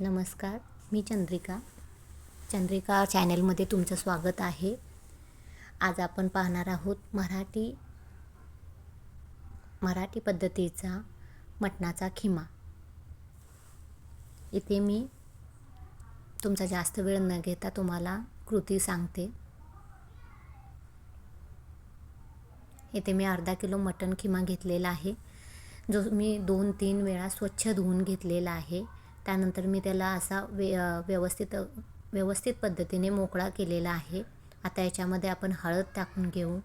नमस्कार मी चंद्रिका. चंद्रिका चॅनलमध्ये तुमचं स्वागत आहे. आज आपण पाहणार आहोत मराठी मराठी पद्धतीचा मटणाचा खिमा. इथे मी तुमचा जास्त वेळ न घेता तुम्हाला कृती सांगते. इथे मी अर्धा किलो मटण खिमा घेतलेला आहे. जो मी दोन तीन वेळा स्वच्छ धुवून घेतलेला आहे. त्यानंतर मी त्याला असा वे व्यवस्थित व्यवस्थित पद्धतीने मोकळा केलेला आहे. आता याच्यामध्ये आपण हळद टाकून घेऊ.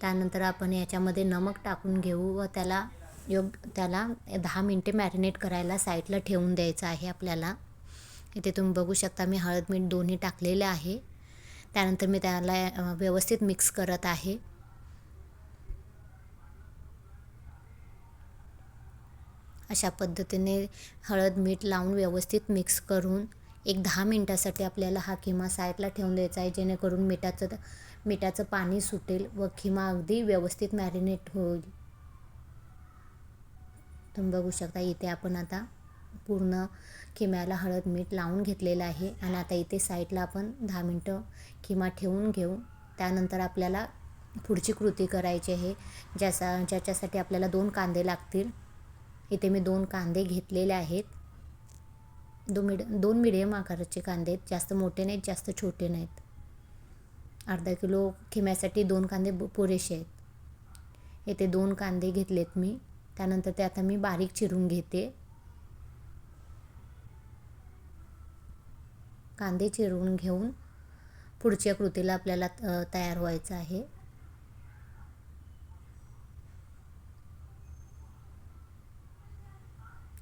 त्यानंतर आपण याच्यामध्ये नमक टाकून घेऊ व त्याला योग त्याला दहा मिनटे मॅरिनेट करायला साईडला ठेवून द्यायचं आहे आपल्याला. इथे तुम्ही बघू शकता मी हळद मीठ दोन्ही टाकलेले आहे. त्यानंतर मी त्याला व्यवस्थित मिक्स करत आहे. अशा पद्धतीने हळद मीठ लावून व्यवस्थित मिक्स करून एक दहा मिनटासाठी आपल्याला हा खिमा साईडला ठेवून द्यायचा आहे जेणेकरून मिठाचं मिठाचं पाणी सुटेल व खिमा अगदी व्यवस्थित मॅरिनेट होईल. तुम्ही बघू शकता इथे आपण आता पूर्ण खिम्याला हळद मीठ लावून घेतलेलं आहे आणि आता इथे साईडला आपण दहा मिनटं खिमा ठेवून घेऊ. त्यानंतर आपल्याला पुढची कृती करायची आहे ज्याचा ज्याच्यासाठी आपल्याला दोन कांदे लागतील. इथे मी दोन कांदे घेतलेले आहेत. दो मिड दोन मिडियम आकाराचे कांदे आहेत. जास्त मोठे नाहीत जास्त छोटे नाहीत. अर्धा किलो खिम्यासाठी दोन कांदे पुरेसे आहेत. इथे दोन कांदे घेतलेत मी. त्यानंतर ते आता मी बारीक चिरून घेते. कांदे चिरून घेऊन पुढच्या कृतीला आपल्याला तयार व्हायचं आहे.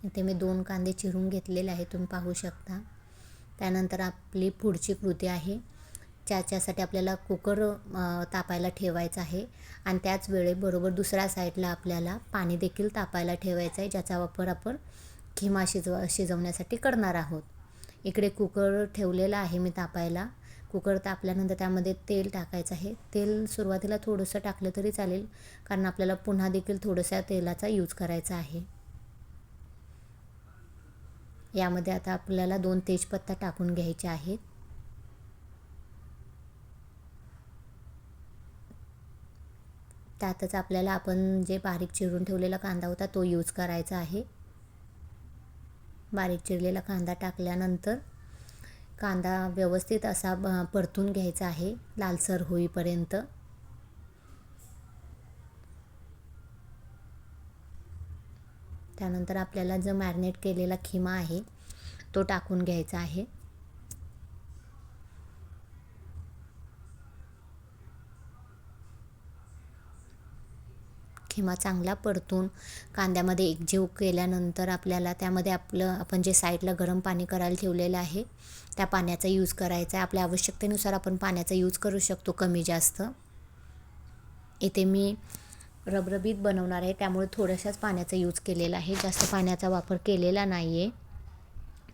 इथे मी दोन कांदे चिरून घेतलेले आहे तुम्ही पाहू शकता. त्यानंतर आपली पुढची कृती आहे. ज्याच्यासाठी आपल्याला कुकर तापायला ठेवायचा आहे. आणि त्याच वेळेबरोबर दुसऱ्या साईडला आपल्याला पाणी देखील तापायला ठेवायचं आहे ज्याचा वापर आपण खिमा शिजव शिजवण्यासाठी करणार आहोत. इकडे कुकर ठेवलेला आहे मी तापायला. कुकर तापल्यानंतर त्यामध्ये तेल टाकायचं आहे. तेल सुरुवातीला थोडंसं टाकलं तरी चालेल कारण आपल्याला पुन्हा देखील थोडंसं तेलाचा यूज करायचा आहे. यामध्ये आता आपल्याला दोन तेजपत्ता टाकून घ्यायचे आहेत. त्यातच आपल्याला आपण जे बारीक चिरून ठेवलेला कांदा होता तो यूज करायचा आहे. बारीक चिरलेला कांदा टाकल्यानंतर कांदा व्यवस्थित असा परतून घ्यायचा आहे लालसर होईपर्यंत. त्यानंतर आपल्याला जो मॅरिनेट केलेला खिमा आहे तो टाकून घ्यायचा आहे. खिमा चांगला परतून कांद्यामध्ये एकजीव केल्यानंतर आपल्याला त्यामध्ये आपलं आपण जे साईडला गरम पाणी करायला ठेवलेलं आहे त्या पाण्याचा यूज करायचा आहे. आपल्या आवश्यकतेनुसार आपण पाण्याचा यूज करू शकतो कमी जास्त. इथे मी रबरबीत बनवणार आहे. त्यामुळे थोड्याशाच पाण्याचा यूज केलेला आहे. जास्त पाण्याचा वापर केलेला नाही आहे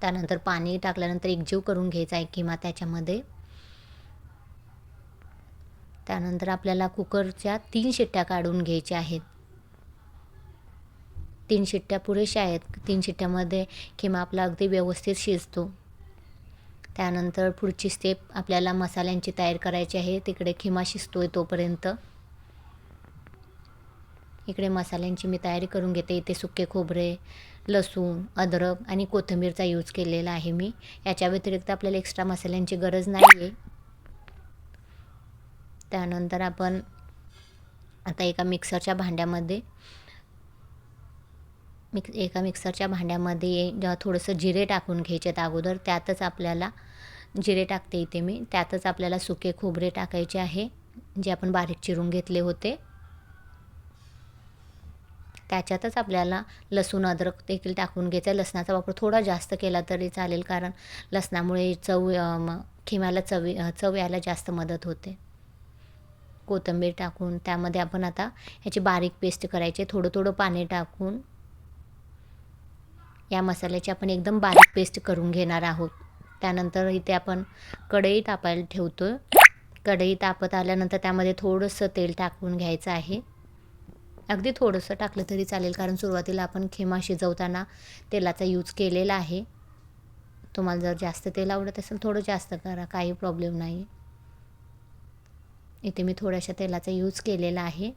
त्यानंतर पाणी टाकल्यानंतर एकजीव करून घ्यायचा आहे किंवा त्याच्यामध्ये. त्यानंतर आपल्याला कुकरच्या तीन शिट्ट्या काढून घ्यायच्या आहेत. तीन शिट्ट्या पुरेशा आहेत. तीन शिट्ट्यामध्ये किंवा आपला अगदी व्यवस्थित शिजतो. त्यानंतर पुढची स्टेप आपल्याला मसाल्यांची तयार करायची आहे. तिकडे खिमा शिजतो आहे तोपर्यंत. इकडे मसाल्यांची मी तयारी करून घेते. इथे सुके खोबरे लसूण अद्रक आणि कोथिंबीरचा यूज केलेला आहे मी. याच्या व्यतिरिक्त आपल्याला एक्स्ट्रा मसाल्यांची गरज नाही आहे त्यानंतर आपण आता एका मिक्सरच्या भांड्यामध्ये मिक्स एका मिक्सरच्या भांड्यामध्ये थोडंसं जिरे टाकून घ्यायचे अगोदर त्यातच आपल्याला जिरे टाकते इथे मी. त्यातच आपल्याला सुके खोबरे टाकायचे आहे जे आपण बारीक चिरून घेतले होते. त्याच्यातच आपल्याला लसूण अद्रक देखील टाकून घ्यायचा लसणाचा वापर थोडा जास्त केला तरी चालेल कारण लसणामुळे चव खिम्याला चवी चव यायला जास्त मदत होते. कोथिंबीर टाकून त्यामध्ये आपण आता ह्याची बारीक पेस्ट करायची. थोडं थोडं पाणी टाकून या मसाल्याची आपण एकदम बारीक पेस्ट करून घेणार आहोत. त्यानंतर इथे आपण कढई तापायला ठेवतो कढई तापत आल्यानंतर त्यामध्ये थोडंसं तेल टाकून घ्यायचं आहे. अगदी थोडंसं टाकलं तरी चालेल कारण सुरुवातीला आपण खेमा शिजवताना तेलाचा यूज केलेला आहे. तुम्हाला जर जास्त तेल आवडत असेल थोडं जास्त करा काही प्रॉब्लेम नाही. इथे मी थोड्याशा तेलाचा यूज केलेला आहे.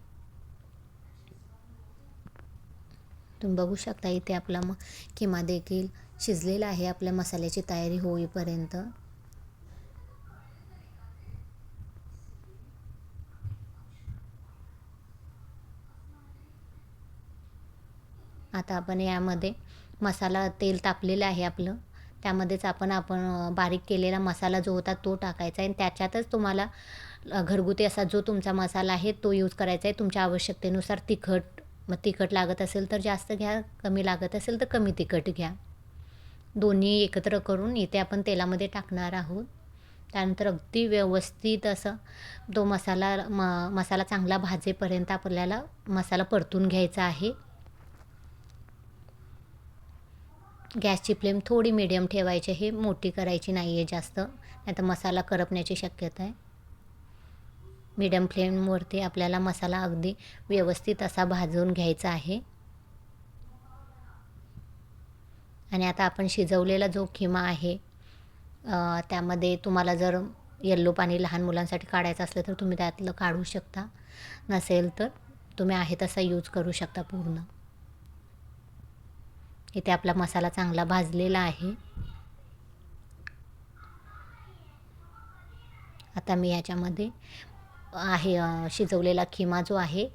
तुम्ही बघू शकता इथे आपला मग किमा देखील शिजलेला आहे आपल्या मसाल्याची तयारी होईपर्यंत. आता आपण यामध्ये मसाला तेल तापलेलं आहे आपलं. त्यामध्येच आपण आपण बारीक केलेला मसाला जो होता तो टाकायचा आहे आणि त्याच्यातच तुम्हाला घरगुती असा जो तुमचा मसाला आहे तो यूज करायचा आहे. तुमच्या आवश्यकतेनुसार तिखट मग तिखट लागत असेल तर जास्त घ्या कमी लागत असेल तर कमी तिखट घ्या. दोन्ही एकत्र करून इथे आपण तेलामध्ये टाकणार आहोत. त्यानंतर अगदी व्यवस्थित असं तो मसाला म मसाला चांगला भाजेपर्यंत आपल्याला मसाला परतून घ्यायचा आहे. गॅसची फ्लेम थोडी मिडियम ठेवायची हे मोठी करायची नाही आहे जास्त. नाही तर मसाला करपण्याची शक्यता आहे. मीडियम फ्लेमवरती आपल्याला मसाला अगदी व्यवस्थित असा भाजून घ्यायचा आहे. आणि आता आपण शिजवलेला जो खिमा आहे त्यामध्ये तुम्हाला जर येल्लो पाणी लहान मुलांसाठी काढायचं असलं तर तुम्ही त्यातलं काढू शकता. नसेल तर तुम्ही आहे तसा यूज करू शकता पूर्ण. इथे आपला मसाला चांगला भाजलेला आहे. आता मी याच्यामध्ये आहे शिजवलेला खिमा जो आहे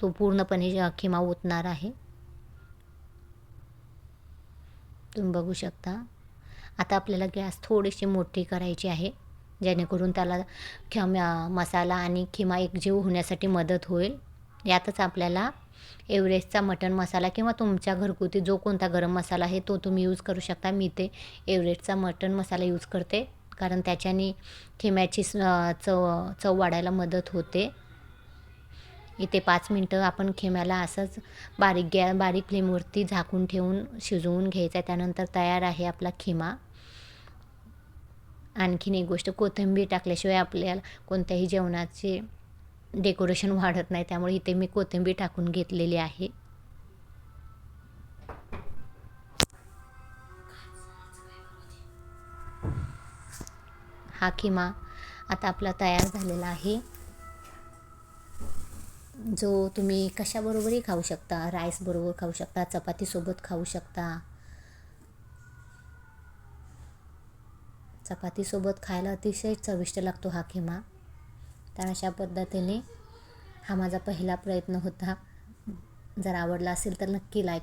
तो पूर्णपणे खिमा ओतणार आहे. तुम्ही बघू शकता. आता आपल्याला गॅस थोडीशी मोठी करायची आहे जेणेकरून त्याला खम मसाला आणि खिमा एकजीव होण्यासाठी मदत होईल. यातच आपल्याला एव्हरेस्टचा मटण मसाला किंवा तुमच्या घरगुती जो कोणता गरम मसाला आहे तो तुम्ही यूज करू शकता. मी ते एव्हरेस्टचा मटण मसाला यूज करते. कारण त्याच्याने खिम्याची चव चव वाढायला मदत होते. इथे पाच मिनटं आपण खेम्याला असंच बारीक गॅ बारीक फ्लेमवरती झाकून ठेवून शिजवून घ्यायचा आहे. त्यानंतर तयार आहे आपला खिमा. आणखीन एक गोष्ट कोथिंबीर टाकल्याशिवाय आपल्याला कोणत्याही जेवणाचे डेकोरेशन वाढत नाही त्यामुळे इथे मी कोथिंबीर टाकून घेतलेली आहे. हा खिमा आता आपला तयार झालेला आहे. जो तुम्ही कशाबरोबरही खाऊ शकता राईसबरोबर खाऊ शकता चपातीसोबत खाऊ शकता. चपातीसोबत खायला अतिशय चविष्ट लागतो हा खिमा. तर अशा पद्धतीने हा माझा पहिला प्रयत्न होता. जर आवडला असेल तर नक्की लाईक